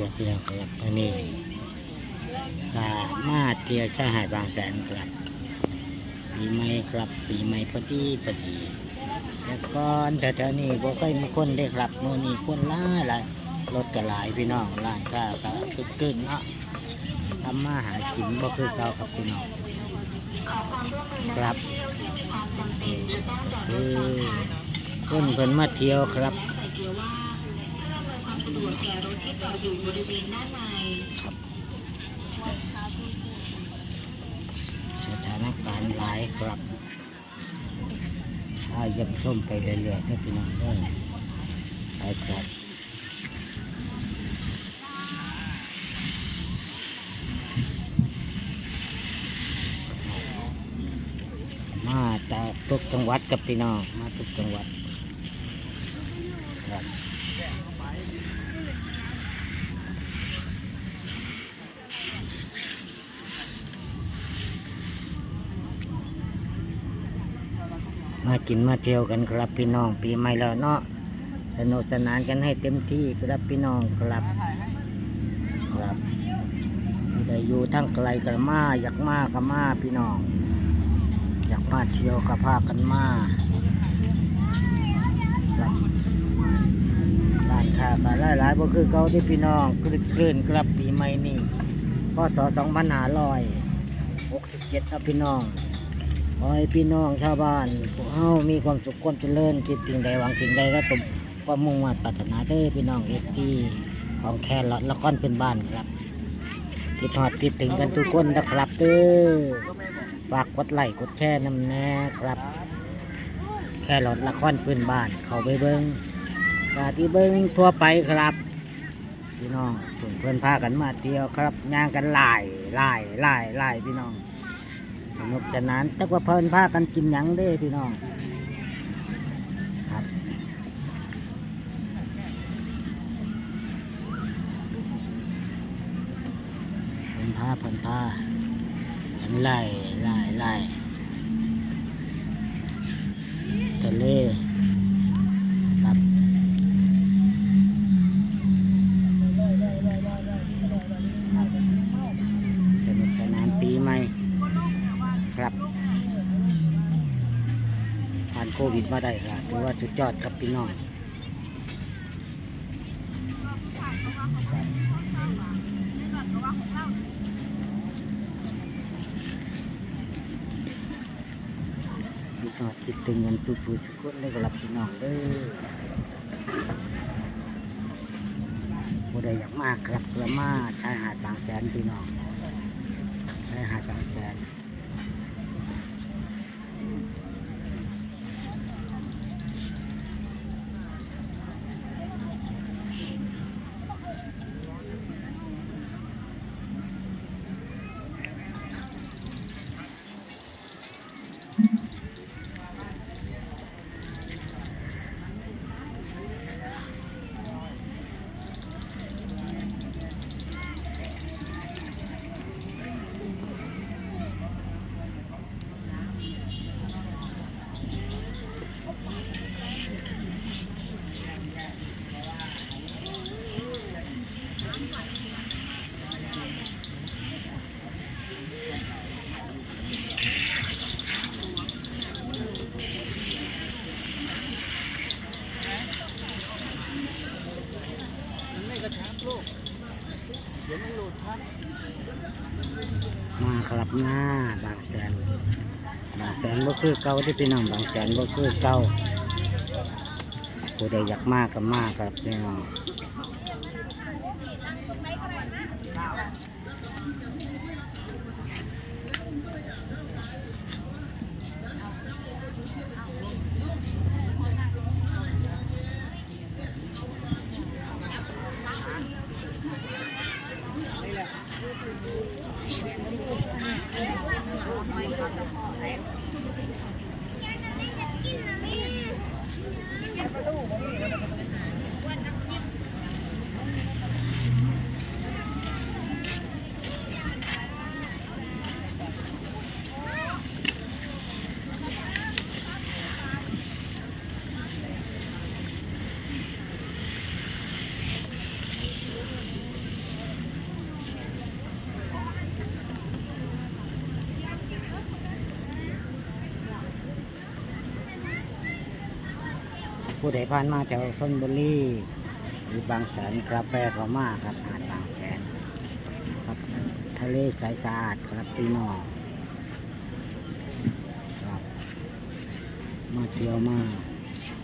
ตัวพี่น้องครับอันนี้กามาเที่ยวชายหาดบางแสนครับปีใหม่ครับปีใหม่พอดีพอดีแต่ก่อนแถวๆนี้บ่ค่อยมีคนได้ครับโน่นนี่คนหลายหลายรถก็หลายพี่น้องร้านค้าก็คึกคืนเนาะทำมาหากินบ่คือเก่าครับพี่น้องครับคือคนเพิ่นมาเที่ยวครับำนวยความสะดวกแก่รถที่จอดอยู่บริเวณด้านในสถานการณ์หลายครับถ้ายังส้มไปเรื่อยๆให้พี่น้องด้อไปครับมาจากทุกจังหวัดกับพี่น้องมาทุกจังหวัดครับ มากินมาเที่ยวกันครับพี่น้องปีใหม่แล้วเนาะสนุกสนานกันให้เต็มที่ครับพี่น้องครับครับไม่ได้อยู่ทั้งไกลกันมาอยากมาก็มาพี่น้อง อยากมาเที่ยวก็พากันมาครับร้านค้าก็หลายหลายๆบ่คือเก่าที่พี่น้องคลึกคลื่นครับปีใหม่นี่พศ2567ครับพี่น้อง ขอให้พี่น้องชาวบ้านพวกเฮามีความสุขความเจริญคิดสิ่งใดหวังสิ่งใดก็สมความมุ่งมั่นปรารถนาเด้อพี่น้องเอฟที่ของแค่ละละครเป็นบ้านครับคิดฮอดคิดถึงกันทุกคนนะครับเด้อฝากกดไลค์กดแชร์น้ำแน่ครับ แค่รถละครพื้นบ้าน เขาไปเบิ้งกาที่เบิ้งทั่วไปครับพี่น้องเพื่อนเพื่อนพากันมาเที่ยวครับย่างกันหลายหลายหลายหลายพี่น้อง สนุกสนานจักว่าเพลินพากันกินหยังเด้พี่น้องครับเพลินพาเพลินพาไล่ไล่ไล่ ผ่านโควิดมาได้ครับถือว่าสุดยอดครับพี่น้องพี่น้องคิดถึงเงินทุกผู้ทุกคนเลยครับพี่น้องเด้อผู้ใดอยากมากครับเพื่อมาชายหาดบางแสนพี่น้องชายหาดบางแสน มาครับหน้าบางแสนบางแสนก็คือเก่าที่พี่น้องบางแสนก็คือเก่าผู้ใดอยากมากก็มากครับพี่น้อง กระดูก ผู้ใดผ่านมาแถวชนบุรีหรือบางแสนกราแฟเขามาครับหาดบางแสนครับทะเลใสสะอาดครับพี่น้องครับมาเที่ยวมา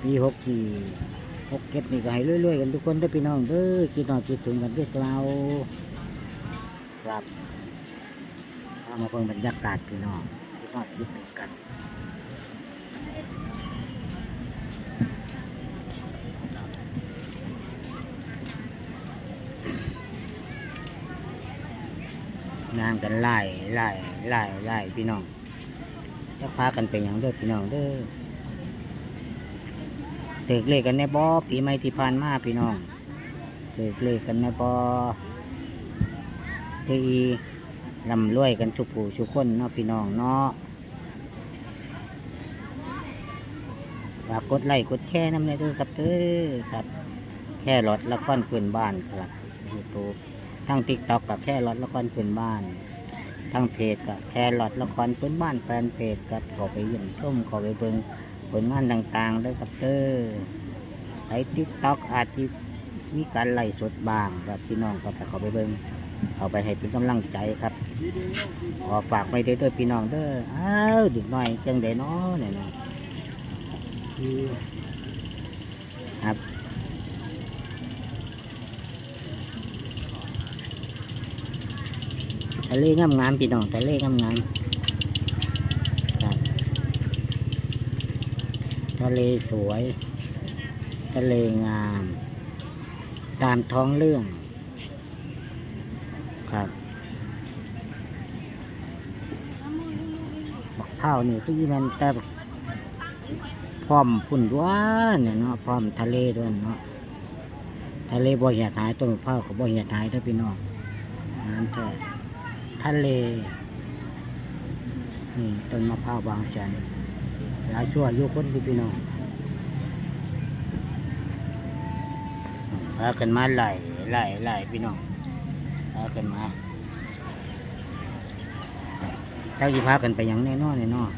ปีหกกี่หกเก็ดนี่ก็ให้รวยๆกันทุกคนเด้พี่น้องเด้อคิดนอนคิดถึงกันด้วยเราครับเอามาเพิ่งบรรยากาศพี่น้องคิดนอนคิดถึงกันางกันไล่ไล่ไล่ไล่พี่น้องจะพากันไปอย่างเด้อพี่น้องเด้อเด็กเลขกันในบ่อปีใหม่ที่ผ่านมาพี่น้องเด็กเลขกันในบ่อที่ลำรวยกันทุกผู้ทุกคนเนาะพี่น้องเนาะฝากกดไลค์กดแชร์น้ำในเด้อครับเด้อครับ แค่รถละครเพื่อนบ้านครับยูทูบ ทั้งติ๊กต็อกกับแค่รถละครพื้นบ้าน ทั้งเพจกับแค่รถละครพื้นบ้านแฟนเพจกับขอไปเยี่ยมชมขอไปเบิ่งผลงานต่างๆด้วยกับเตอร์ไอติ๊กต็อกอาจจะมีการไล่สดบางครับพี่น้องก็ไปขอไปเบิ่งเอาไปให้เป็นกำลังใจครับ ขอฝากไว้เด้อเด้อพี่น้องเด้อ อ้าวดึกหน่อยจังไดเนาะเนี่ยนะครับ ทะ เลงามงามพี่น้องทะเลงามงามๆครับทะเลสวย ทะเลงาม ตามท้องเรื่อง ครับบักเผาวนี่ที่มันแต่พร้อมพุ่นด้วนเนี่ยเนาะพร้อมทะเลด้วยเนาะทะเลบ่เหียหายต้นมะพร้าวก็บ่เหียหายเด้อพี่น้องน้ำแท้ะเล นี่ต้นมะพร้าวบางแสนหลายชั่วยุคนที่พี่น้องพากันมาไล่ไล่ไล่พี่น้องพากันมาเจ้าจีพากันไปอย่างแน่นอนแน่นอน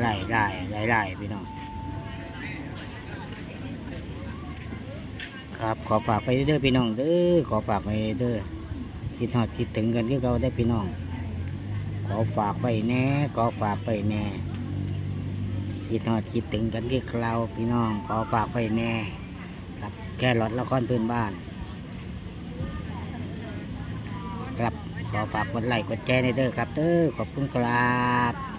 ไล่ไล่ไล่ไล่พี่น้อง ครับขอฝากไปเด้อพี่น้องเด้อขอฝากไปเด้อคิดฮอดคิดถึงกันที่เราได้พี่น้อง ขอฝากไปแน่ขอฝากไปแน่คิดฮอดคิดถึงกันที่เราพี่น้อง ขอฝากไปแน่ครับแค่รถละครพื้นบ้านครับขอฝากกดไลค์กดแชร์ในเด้อครับเด้อขอบคุณครับ